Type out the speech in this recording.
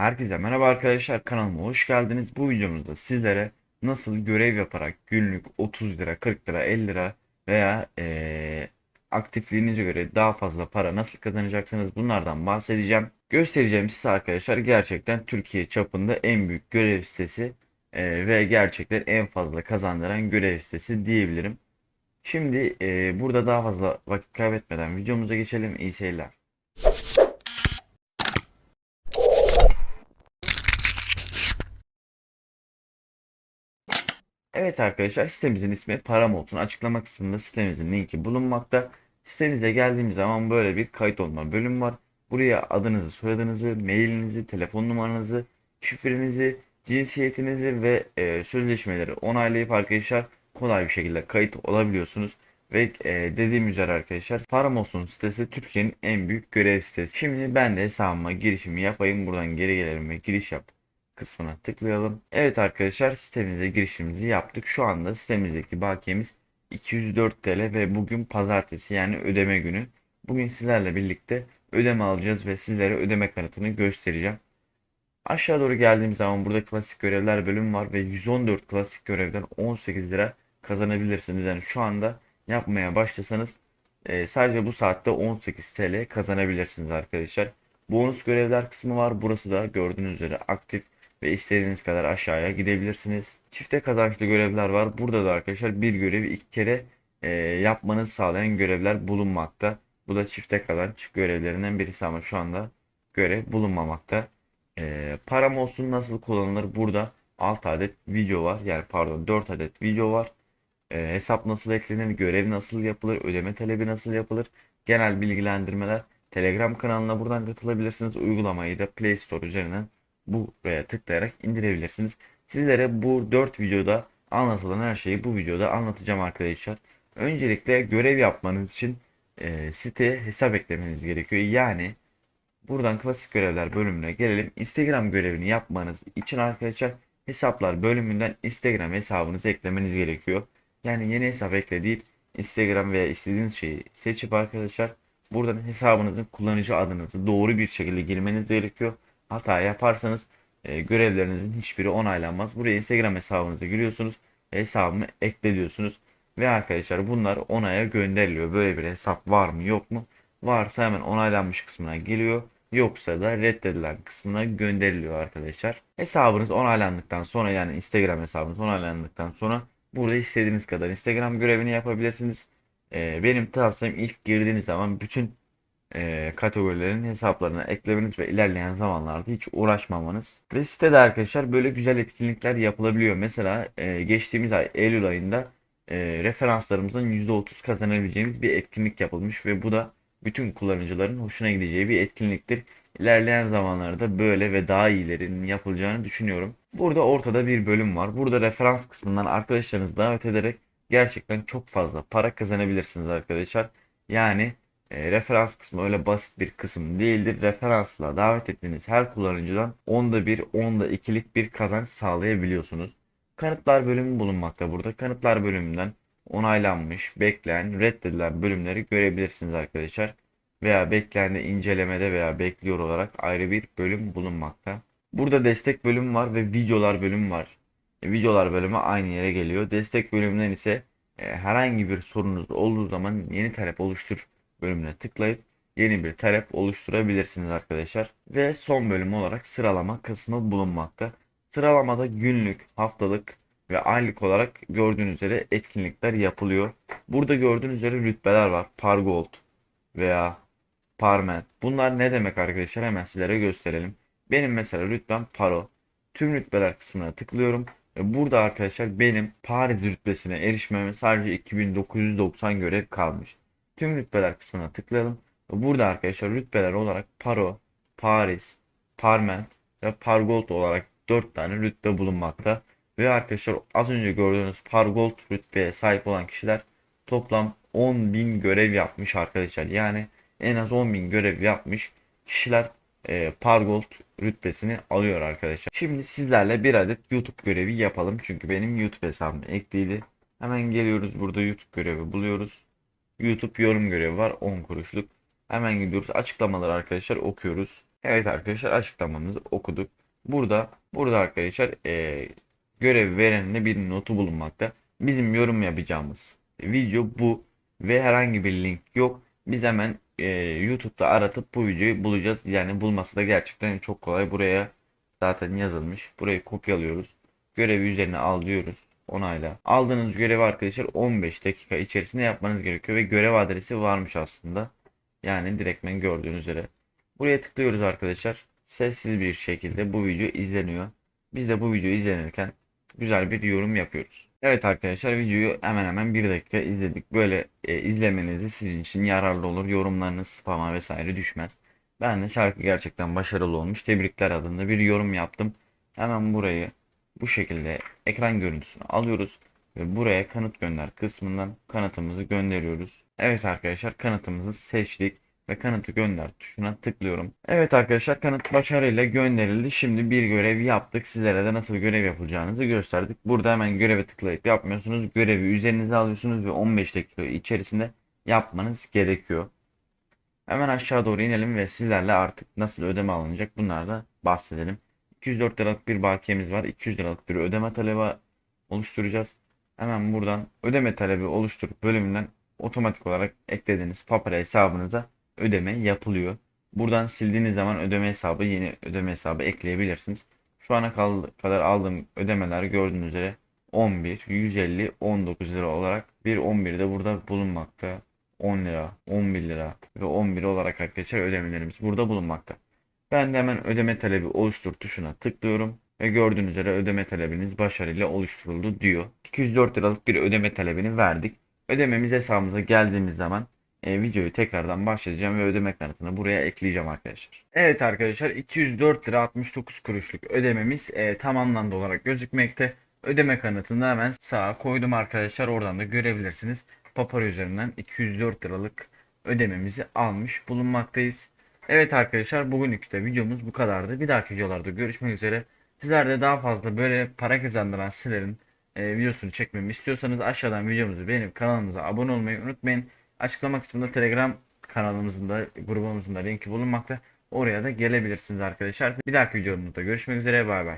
Herkese merhaba arkadaşlar kanalıma hoş geldiniz. Bu videomuzda sizlere nasıl görev yaparak günlük 30 lira, 40 lira, 50 lira veya eee, aktifliğinize göre daha fazla para nasıl kazanacaksınız bunlardan bahsedeceğim. Göstereceğim site arkadaşlar gerçekten Türkiye çapında en büyük görev sitesi eee, ve gerçekten en fazla kazandıran görev sitesi diyebilirim. Şimdi eee, burada daha fazla vakit kaybetmeden videomuza geçelim. İyi seyirler. Evet arkadaşlar sitemizin ismi Param olsun. Açıklama kısmında sitemizin linki bulunmakta. Sitemize geldiğimiz zaman böyle bir kayıt olma bölümü var. Buraya adınızı, soyadınızı, mailinizi, telefon numaranızı, şifrenizi, cinsiyetinizi ve e, sözleşmeleri onaylayıp arkadaşlar kolay bir şekilde kayıt olabiliyorsunuz. Ve e, dediğim üzere arkadaşlar Param olsun sitesi Türkiye'nin en büyük görev sitesi. Şimdi ben de hesabıma girişimi yapayım. Buradan geri gelelim ve giriş yap kısmına tıklayalım. Evet arkadaşlar sitemize girişimizi yaptık. Şu anda sitemizdeki bakiyemiz 204 TL ve bugün pazartesi yani ödeme günü. Bugün sizlerle birlikte ödeme alacağız ve sizlere ödeme kanıtını göstereceğim. Aşağı doğru geldiğim zaman burada klasik görevler bölümü var ve 114 klasik görevden 18 lira kazanabilirsiniz. Yani şu anda yapmaya başlasanız e, sadece bu saatte 18 TL kazanabilirsiniz arkadaşlar. Bonus görevler kısmı var. Burası da gördüğünüz üzere aktif ve istediğiniz kadar aşağıya gidebilirsiniz. Çifte kazançlı görevler var. Burada da arkadaşlar bir görevi iki kere e, yapmanızı sağlayan görevler bulunmakta. Bu da çifte kazanç görevlerinden birisi ama şu anda görev bulunmamakta. E, param olsun nasıl kullanılır? Burada 6 adet video var. Yani pardon 4 adet video var. E, hesap nasıl eklenir? Görev nasıl yapılır? Ödeme talebi nasıl yapılır? Genel bilgilendirmeler. Telegram kanalına buradan katılabilirsiniz. Uygulamayı da Play Store üzerinden buraya tıklayarak indirebilirsiniz. Sizlere bu 4 videoda anlatılan her şeyi bu videoda anlatacağım arkadaşlar. Öncelikle görev yapmanız için e, siteye hesap eklemeniz gerekiyor. Yani buradan klasik görevler bölümüne gelelim. Instagram görevini yapmanız için arkadaşlar hesaplar bölümünden Instagram hesabınızı eklemeniz gerekiyor. Yani yeni hesap ekle deyip Instagram veya istediğiniz şeyi seçip arkadaşlar buradan hesabınızın kullanıcı adınızı doğru bir şekilde girmeniz gerekiyor. Hata yaparsanız e, görevlerinizin hiçbiri onaylanmaz. Buraya Instagram hesabınıza giriyorsunuz. Hesabımı ekle diyorsunuz. Ve arkadaşlar bunlar onaya gönderiliyor. Böyle bir hesap var mı yok mu? Varsa hemen onaylanmış kısmına geliyor. Yoksa da reddedilen kısmına gönderiliyor arkadaşlar. Hesabınız onaylandıktan sonra yani Instagram hesabınız onaylandıktan sonra burada istediğiniz kadar Instagram görevini yapabilirsiniz. E, benim tavsiyem ilk girdiğiniz zaman bütün e, kategorilerin hesaplarına eklemeniz ve ilerleyen zamanlarda hiç uğraşmamanız. Ve sitede arkadaşlar böyle güzel etkinlikler yapılabiliyor. Mesela e, geçtiğimiz ay Eylül ayında e, referanslarımızın %30 kazanabileceğimiz bir etkinlik yapılmış ve bu da bütün kullanıcıların hoşuna gideceği bir etkinliktir. İlerleyen zamanlarda böyle ve daha iyilerinin yapılacağını düşünüyorum. Burada ortada bir bölüm var. Burada referans kısmından arkadaşlarınızı davet ederek gerçekten çok fazla para kazanabilirsiniz arkadaşlar. Yani e, referans kısmı öyle basit bir kısım değildir. Referansla davet ettiğiniz her kullanıcıdan onda bir, onda ikilik bir kazanç sağlayabiliyorsunuz. Kanıtlar bölümü bulunmakta burada. Kanıtlar bölümünden onaylanmış, bekleyen, reddedilen bölümleri görebilirsiniz arkadaşlar. Veya beklendi incelemede veya bekliyor olarak ayrı bir bölüm bulunmakta. Burada destek bölümü var ve videolar bölümü var. E, videolar bölümü aynı yere geliyor. Destek bölümünden ise e, herhangi bir sorunuz olduğu zaman yeni talep oluştur bölümüne tıklayıp yeni bir talep oluşturabilirsiniz arkadaşlar. Ve son bölüm olarak sıralama kısmı bulunmakta. Sıralamada günlük, haftalık ve aylık olarak gördüğünüz üzere etkinlikler yapılıyor. Burada gördüğünüz üzere rütbeler var. Pargold veya Parmen. Bunlar ne demek arkadaşlar? Hemen sizlere gösterelim. Benim mesela rütbem Paro. Tüm rütbeler kısmına tıklıyorum. Ve burada arkadaşlar benim Paris rütbesine erişmeme sadece 2990 görev kalmış. Tüm rütbeler kısmına tıklayalım. Burada arkadaşlar rütbeler olarak Paro, Paris, Parment ve Pargold olarak 4 tane rütbe bulunmakta. Ve arkadaşlar az önce gördüğünüz Pargold rütbeye sahip olan kişiler toplam 10.000 görev yapmış arkadaşlar. Yani en az 10.000 görev yapmış kişiler e, Pargold rütbesini alıyor arkadaşlar. Şimdi sizlerle bir adet YouTube görevi yapalım. Çünkü benim YouTube hesabım ekliydi. Hemen geliyoruz burada YouTube görevi buluyoruz. YouTube yorum görevi var 10 kuruşluk. Hemen gidiyoruz. Açıklamaları arkadaşlar okuyoruz. Evet arkadaşlar açıklamamızı okuduk. Burada burada arkadaşlar eee görev verenine bir notu bulunmakta. Bizim yorum yapacağımız video bu ve herhangi bir link yok. Biz hemen eee, YouTube'da aratıp bu videoyu bulacağız. Yani bulması da gerçekten çok kolay. Buraya zaten yazılmış. Burayı kopyalıyoruz. Görevi üzerine al diyoruz. Onayla. Aldığınız görevi arkadaşlar 15 dakika içerisinde yapmanız gerekiyor ve görev adresi varmış aslında. Yani direktmen gördüğünüz üzere. Buraya tıklıyoruz arkadaşlar. Sessiz bir şekilde bu video izleniyor. Biz de bu video izlenirken güzel bir yorum yapıyoruz. Evet arkadaşlar videoyu hemen hemen bir dakika izledik. Böyle e, izlemeniz de sizin için yararlı olur. Yorumlarınız spama vesaire düşmez. Ben de şarkı gerçekten başarılı olmuş. Tebrikler adında bir yorum yaptım. Hemen burayı bu şekilde ekran görüntüsünü alıyoruz ve buraya kanıt gönder kısmından kanıtımızı gönderiyoruz. Evet arkadaşlar kanıtımızı seçtik ve kanıtı gönder tuşuna tıklıyorum. Evet arkadaşlar kanıt başarıyla gönderildi. Şimdi bir görev yaptık. Sizlere de nasıl görev yapılacağınızı gösterdik. Burada hemen göreve tıklayıp yapmıyorsunuz. Görevi üzerinize alıyorsunuz ve 15 dakika içerisinde yapmanız gerekiyor. Hemen aşağı doğru inelim ve sizlerle artık nasıl ödeme alınacak bunlarla bahsedelim. 204 liralık bir bakiyemiz var. 200 liralık bir ödeme talebi oluşturacağız. Hemen buradan ödeme talebi oluşturup bölümünden otomatik olarak eklediğiniz Papara hesabınıza ödeme yapılıyor. Buradan sildiğiniz zaman ödeme hesabı yeni ödeme hesabı ekleyebilirsiniz. Şu ana kadar aldığım ödemeler gördüğünüz üzere 11, 150, 19 lira olarak bir 11 de burada bulunmakta. 10 lira, 11 lira ve 11 olarak arkadaşlar ödemelerimiz burada bulunmakta. Ben de hemen ödeme talebi oluştur tuşuna tıklıyorum ve gördüğünüz üzere ödeme talebiniz başarıyla oluşturuldu diyor. 204 liralık bir ödeme talebini verdik. Ödememiz hesabımıza geldiğimiz zaman e, videoyu tekrardan başlayacağım ve ödeme kanıtını buraya ekleyeceğim arkadaşlar. Evet arkadaşlar 204 lira 69 kuruşluk ödememiz e, tamamlandı olarak gözükmekte. Ödeme kanıtını hemen sağa koydum arkadaşlar. Oradan da görebilirsiniz. Papara üzerinden 204 liralık ödememizi almış bulunmaktayız. Evet arkadaşlar bugünlük de videomuz bu kadardı. Bir dahaki videolarda görüşmek üzere. Sizler de daha fazla böyle para kazandıran sitelerin e, videosunu çekmemi istiyorsanız aşağıdan videomuzu beğenip kanalımıza abone olmayı unutmayın. Açıklama kısmında Telegram kanalımızın da grubumuzun da linki bulunmakta. Oraya da gelebilirsiniz arkadaşlar. Bir dahaki videomuzda görüşmek üzere. Bay bay.